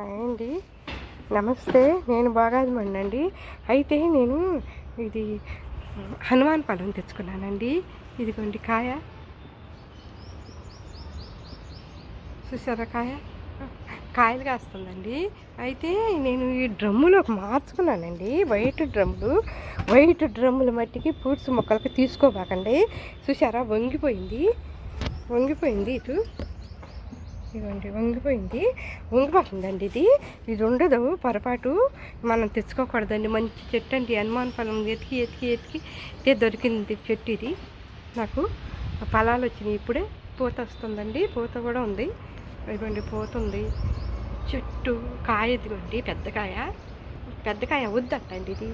Hi అండి. నమస్తే నేను బాగాదమండి అయితే నేను ఇది హనుమాన్ పళ్ళం తెచ్చుకున్నానండి. ఇదిగోండి కాయ. చూసారా కాయ? కాయలు కాస్తుందండి. అయితే నేను ఈ డ్రమ్ములో మార్చుకున్నానండి. వైట్ డ్రమ్ములు. వైట్ డ్రమ్ముల మట్టికి ఫ్రూట్స్ మొక్కలకు తీసుకోబాకండి. చూసారా? వంగిపోయింది. వంగిపోయింది ఇటు. ఇదిగోండి వంగిపోయింది. వంగిపోతుందండి ఇది. ఇది ఉండదు పొరపాటు. మనం తెచ్చుకోకూడదండి. మంచి చెట్టు అండి. హనుమాన్ ఫలం ఎతికి ఎతికి ఎతికి. ఇదే దొరికింది చెట్టు ఇది. నాకు ఫలాలు వచ్చినాయి. ఇప్పుడే పూత వస్తుందండి. పూత కూడా ఉంది. ఇదిగోండి పూత ఉంది. చెట్టు కాయ ఇదిగోండి పెద్ద కాయ. పెద్ద కాయ వద్దంటండి ఇది.